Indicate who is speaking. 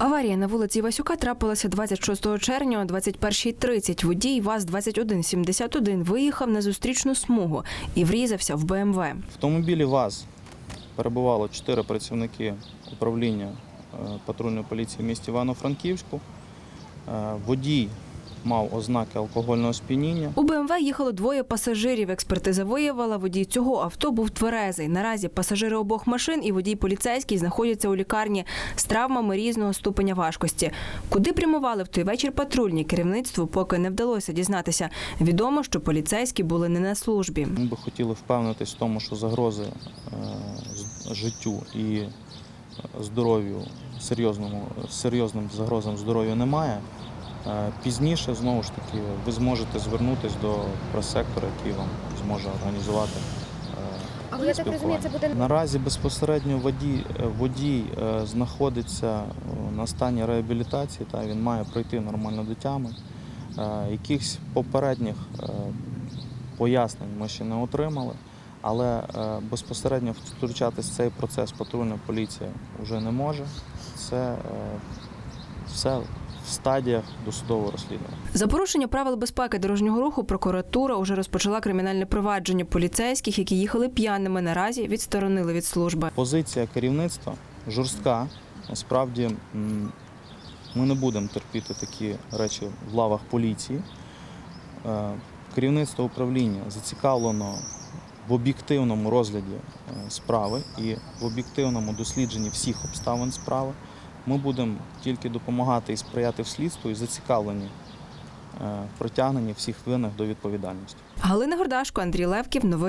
Speaker 1: Аварія на вулиці Васюка трапилася 26 червня о 21.30. Водій ВАЗ-2171 виїхав на зустрічну смугу і врізався в БМВ.
Speaker 2: В автомобілі ВАЗ перебувало чотири працівники управління е, патрульної поліції в місті Івано-Франківську. Е, Водій мав ознаки алкогольного сп'яніння.
Speaker 1: У БМВ їхало двоє пасажирів. Експертиза виявила, водій цього авто був тверезий. Наразі пасажири обох машин і водій поліцейський знаходяться у лікарні з травмами різного ступеня важкості. Куди прямували в той вечір патрульні керівництву, поки не вдалося дізнатися. Відомо, що поліцейські були не на службі.
Speaker 2: Ми би хотіли впевнитись в тому, що загрози е, життю і е, здоров'ю серйозному, серйозним загрозам здоров'ю немає. Пізніше, знову ж таки, ви зможете звернутися до прес-сектора, який вам зможе організувати.
Speaker 3: Але я так розумію, це буде
Speaker 2: Наразі безпосередньо водій, е, водій е, знаходиться е, на стані реабілітації, та він має пройти нормально до тями. Якихось попередніх пояснень ми ще не отримали, але безпосередньо втручатись в цей процес патрульна поліція вже не може. Це все стадіях досудового розслідування.
Speaker 1: За порушення правил безпеки дорожнього руху прокуратура вже розпочала кримінальне провадження поліцейських, які їхали п'яними. Наразі відсторонили від служби.
Speaker 2: Позиція керівництва жорстка. Насправді ми не будемо терпіти такі речі в лавах поліції. Е, Керівництво управління зацікавлено в об'єктивному розгляді е, справи і в об'єктивному дослідженні всіх обставин справи. Ми будемо тільки допомагати і сприяти в слідству і зацікавлені е, притягненні всіх винних до відповідальності.
Speaker 1: Галина Гордашко, Андрій Левків. Новини